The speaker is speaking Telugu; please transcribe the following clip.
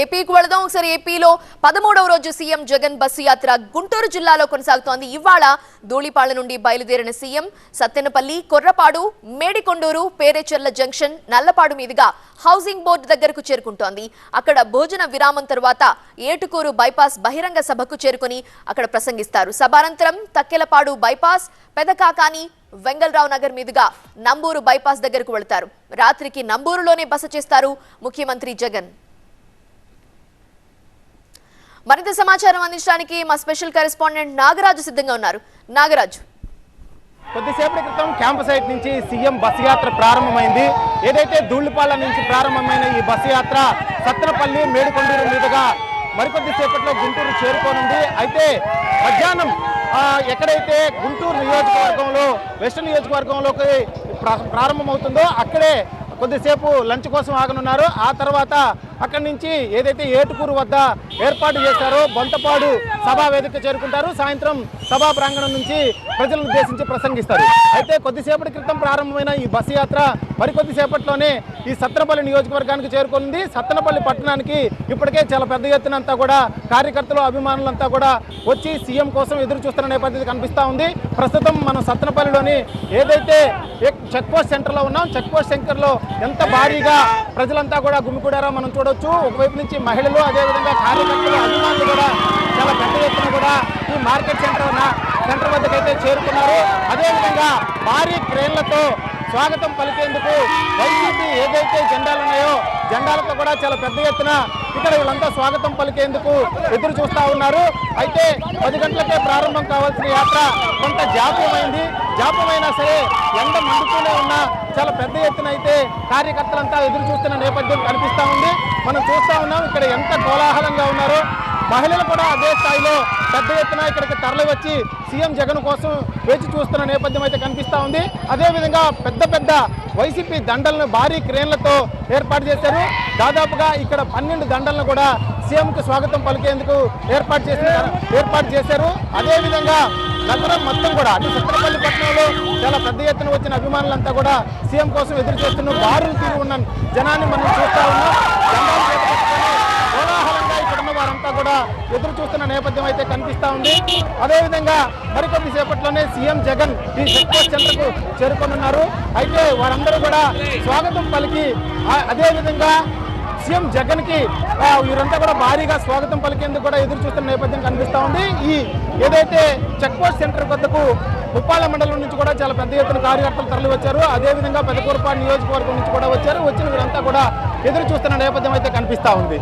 ఏపీకి వెళదాం. ఒకసారి ఏపీలో పదమూడవ రోజు సీఎం జగన్ బస్సు యాత్ర గుంటూరు జిల్లాలో కొనసాగుతోంది. ఇవాళ ధూళిపాళ నుండి బయలుదేరిన సీఎం సత్తెనపల్లి కొర్రపాడు మేడికొండూరు పేరేచెర్ల జంక్షన్ నల్లపాడు మీదుగా హౌసింగ్ బోర్డు దగ్గరకు చేరుకుంటోంది. అక్కడ భోజన విరామం తర్వాత ఏటుకూరు బైపాస్ బహిరంగ సభకు చేరుకుని అక్కడ ప్రసంగిస్తారు. సభానంతరం తక్కెలపాడు బైపాస్ పెదకాకాని వెంగళరావు నగర్ మీదుగా నంబూరు బైపాస్ దగ్గరకు వెళతారు. రాత్రికి నంబూరులోనే బస చేస్తారు ముఖ్యమంత్రి జగన్. మరింత సమాచారం అందించడానికి మా స్పెషల్ కరెస్పాండెంట్ నాగరాజు సిద్ధంగా ఉన్నారు. నాగరాజు. కొద్దిసేపటి క్రితం క్యాంపు సైట్ నుంచి సీఎం బస్సు యాత్ర ప్రారంభమైంది. ఏదైతే ధూళిపాల నుంచి ప్రారంభమైన ఈ బస్సు యాత్ర సత్తనపల్లి మేడుకొండూరు మీదుగా మరికొద్దిసేపట్లో గుంటూరు చేరుకోనుంది. అయితే మధ్యాహ్నం ఎక్కడైతే గుంటూరు నియోజకవర్గంలో వెస్ట్ నియోజకవర్గంలోకి ప్రారంభమవుతుందో అక్కడే కొద్దిసేపు లంచ్ కోసం ఆగనున్నారు. ఆ తర్వాత అక్కడి నుంచి ఏదైతే ఏటుకూరు వద్ద ఏర్పాటు చేశారో బొంతపాడు సభా వేదిక చేరుకుంటారు. సాయంత్రం సభా ప్రాంగణం నుంచి ప్రజలను ఉద్దేశించి ప్రసంగిస్తారు. అయితే కొద్దిసేపటి క్రితం ప్రారంభమైన ఈ బస్సు యాత్ర మరికొద్దిసేపట్లోనే ఈ సత్తనపల్లి నియోజకవర్గానికి చేరుకుంది సత్తనపల్లి పట్టణానికి ఇప్పటికే చాలా పెద్ద ఎత్తున అంతా కూడా కార్యకర్తలు అభిమానులంతా కూడా వచ్చి సీఎం కోసం ఎదురు చూస్తున్న నేపథ్యం కనిపిస్తా ఉంది. ప్రస్తుతం మనం సత్తనపల్లిలోని ఏదైతే చెక్ పోస్ట్ సెంటర్లో ఉన్నాం చెక్ పోస్ట్ సెంటర్లో ఎంత భారీగా ప్రజలంతా కూడా గుమికూడారో మనం చూడొచ్చు. ఒకవైపు నుంచి మహిళలు అదేవిధంగా కార్యకర్తలు అభిమానులు కూడా చాలా పెద్ద ఎత్తున కూడా ఈ మార్కెట్ సెంటర్ ఉన్న సెంటర్ వద్దకు అయితే చేరుకున్నారు అదేవిధంగా భారీ క్రేన్లతో స్వాగతం పలికేందుకు వైసీపీ ఏదైతే జెండాలు ఉన్నాయో జెండాలతో కూడా చాలా పెద్ద ఎత్తున ఇక్కడ వీళ్ళంతా స్వాగతం పలికేందుకు ఎదురు చూస్తా ఉన్నారు. అయితే పది గంటలకే ప్రారంభం కావాల్సిన యాత్ర కొంత జాప్యమైంది. జాపమైనా సరే ఎండ మండుతూనే ఉన్న చాలా పెద్ద ఎత్తున అయితే కార్యకర్తలంతా ఎదురు చూస్తున్న నేపథ్యం కనిపిస్తా ఉంది. మనం చూస్తా ఉన్నాం ఇక్కడ ఎంత కోలాహలంగా ఉన్నారో. మహిళలు కూడా అదే స్థాయిలో పెద్ద ఎత్తున ఇక్కడికి తరలివచ్చి సీఎం జగన్ కోసం వేచి చూస్తున్న నేపథ్యం అయితే కనిపిస్తా ఉంది. అదేవిధంగా పెద్ద పెద్ద వైసీపీ దండలను భారీ క్రేన్లతో ఏర్పాటు చేశారు. దాదాపుగా ఇక్కడ పన్నెండు దండలను కూడా సీఎంకు స్వాగతం పలికేందుకు ఏర్పాటు చేసిన ఏర్పాటు చేశారు. అదేవిధంగా నగరం మొత్తం కూడా అటు సత్తనపల్లి పట్టణంలో చాలా పెద్ద ఎత్తున వచ్చిన అభిమానులంతా కూడా సీఎం కోసం ఎదురు చేస్తున్న బారులు తీరు ఉన్న జనాన్ని మనం చూస్తా ఉన్నాం జెండాలు చేతపట్టుకొని కోలాహలంగా ఇక్కడ ఉన్న వారంతా కూడా ఎదురు చూస్తున్న నేపథ్యం అయితే కనిపిస్తా ఉంది. అదేవిధంగా మరికొద్ది సేపట్లోనే సీఎం జగన్ ఈ చెక్ సెంటర్కు చేరుకోనున్నారు. అయితే వారందరూ కూడా స్వాగతం పలికి అదేవిధంగా సీఎం జగన్కి వీరంతా కూడా భారీగా స్వాగతం పలికేందుకు కూడా ఎదురు చూస్తున్న నేపథ్యం కనిపిస్తా ఉంది. ఈ ఏదైతే చెక్ పోస్ట్ సెంటర్ వద్దకు ఉప్పాల మండలం నుంచి కూడా చాలా పెద్ద ఎత్తున కార్యకర్తలు తరలి వచ్చారు అదేవిధంగా పెద్దకూరపాడు నియోజకవర్గం నుంచి కూడా వచ్చారు. వచ్చిన వీరంతా కూడా ఎదురు చూస్తున్న నేపథ్యం అయితే కనిపిస్తా ఉంది.